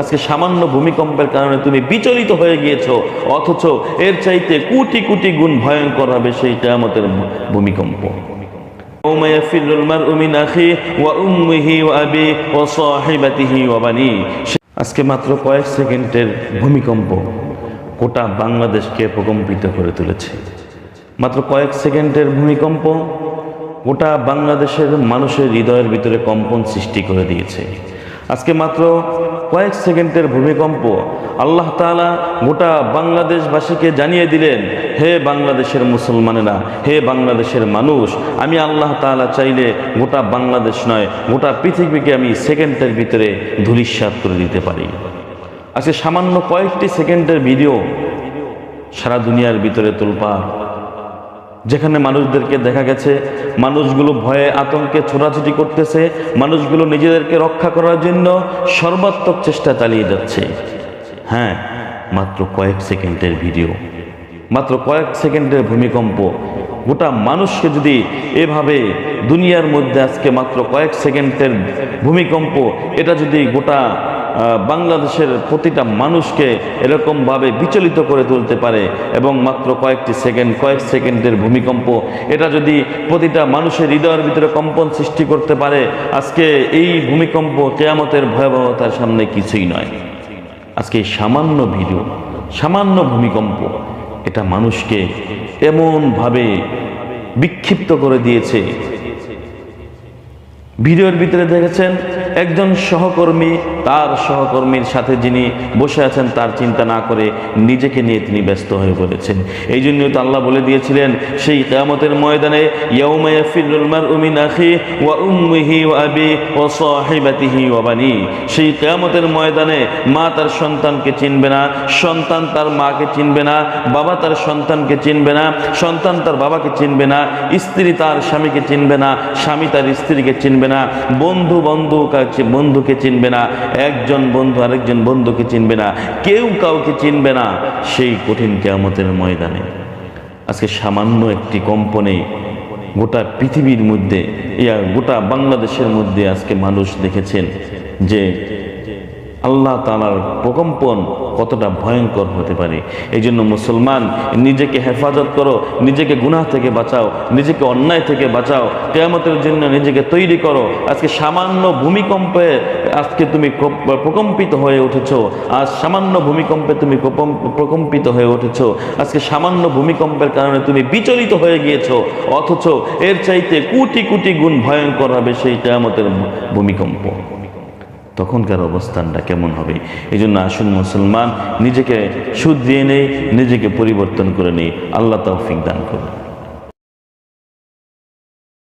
আজকে সামান্য ভূমিকম্পের কারণে তুমি বিচলিত হয়ে গিয়েছো অথচ এর চাইতে কোটি কোটি গুণ ভয়ঙ্কর হবে সেই কেয়ামতের ভূমিকম্প يوم يفر المرء من أخيه وأمه وأبيه وصاحبته وبنيه আজকে মাত্র কয়েক সেকেন্ডের ভূমিকম্প গোটা বাংলাদেশকে প্রকম্পিত করে তুলেছে মাত্র কয়েক সেকেন্ডের ভূমিকম্প গোটা বাংলাদেশের মানুষের হৃদয়ের ভিতরে কম্পন সৃষ্টি করে দিয়েছে আজকে মাত্র কয়েক সেকেন্ডের ভূমিকম্প। আল্লাহ তাআলা গোটা বাংলাদেশবাসীকে জানিয়ে দিলেন, হে বাংলাদেশের মুসলমানেরা, হে বাংলাদেশের মানুষ, আমি আল্লাহ তাআলা চাইলে গোটা বাংলাদেশ নয়, গোটা পৃথিবীকে আমি সেকেন্ডের ভিতরে ধূলিসাৎ করে দিতে পারি। আজকে সামান্য কয়েকটি সেকেন্ডের ভিডিও সারা দুনিয়ার ভিতরে তোলপাড়। যেখানে মানুষদেরকে দেখা গেছে, মানুষগুলো ভয়ে আতঙ্কে ছোটাছুটি করতেছে, মানুষগুলো নিজেদেরকে রক্ষা করার জন্য সর্বাত্মক চেষ্টা চালিয়ে যাচ্ছে। হ্যাঁ মাত্র কয়েক সেকেন্ডের ভিডিও, মাত্র কয়েক সেকেন্ডের ভূমিকম্প, গোটা মানুষকে যদি এভাবে দুনিয়ার মধ্যে আজকে মাত্র কয়েক সেকেন্ডের ভূমিকম্প, এটা যদি গোটা বাংলাদেশের প্রতিটা মানুষকে এরকমভাবে বিচলিত করে তুলতে পারে এবং মাত্র কয়েকটি সেকেন্ড, কয়েক সেকেন্ডের ভূমিকম্প, এটা যদি প্রতিটা মানুষের হৃদয়ের ভিতরে কম্পন সৃষ্টি করতে পারে, আজকে এই ভূমিকম্প কেয়ামতের ভয়াবহতার সামনে কিছুই নয়। আজকে সামান্য ভিডিও, সামান্য ভূমিকম্প, এটা মানুষকে এমনভাবে বিক্ষিপ্ত করে দিয়েছে। ভিডিওর ভিতরে দেখেছেন, একজন সহকর্মী তার সহকর্মীর সাথে যিনি বসে আছেন, তার চিন্তা না করে নিজেকে নিয়ে তিনি ব্যস্ত হয়ে পড়েছেন। এই জন্য তো আল্লাহ বলে দিয়েছিলেন, সেই কেয়ামতের ময়দানে সেই কেয়ামতের ময়দানে মা তার সন্তানকে চিনবে না, সন্তান তার মাকে চিনবে না, বাবা তার সন্তানকে চিনবে না, সন্তান তার বাবাকে চিনবে না, স্ত্রী তার স্বামীকে চিনবে না, স্বামী তার স্ত্রীকে চিনবে না বন্ধু বন্ধু বন্ধুকে চিনবে না। একজন বন্ধু আরেকজন বন্ধুকে চিনবে না, কেউ কাউকে চিনবে না। সেই কঠিন কেয়ামতের ময়দানে, আজকে সামান্য একটি কম্পনে গোটা পৃথিবীর মধ্যে ইয়া গোটা বাংলাদেশের মধ্যে আজকে মানুষ দেখেছেন যে আল্লাহ তালার প্রকম্পন কতটা ভয়ঙ্কর হতে পারে। এই জন্য মুসলমান, নিজেকে হেফাজত করো, নিজেকে গুনাহ থেকে বাঁচাও, নিজেকে অন্যায় থেকে বাঁচাও, কেয়ামতের জন্য নিজেকে তৈরি করো। আজকে সামান্য ভূমিকম্পে আজকে তুমি প্রকম্পিত হয়ে উঠেছ। আজ সামান্য ভূমিকম্পে তুমি প্রকম্প- প্রকম্পিত হয়ে উঠেছ। আজকে সামান্য ভূমিকম্পের কারণে তুমি বিচলিত হয়ে গিয়েছ। অথচ এর চাইতে কোটি কোটি গুণ ভয়ঙ্কর হবে সেই কেয়ামতের ভূমিকম্প। তখনকার অবস্থানটা কেমন হবে? এই জন্য আসুন মুসলমান, নিজেকে সুদ দিয়ে নেই, নিজেকে পরিবর্তন করে নেই। আল্লাহ তৌফিক দান করুন।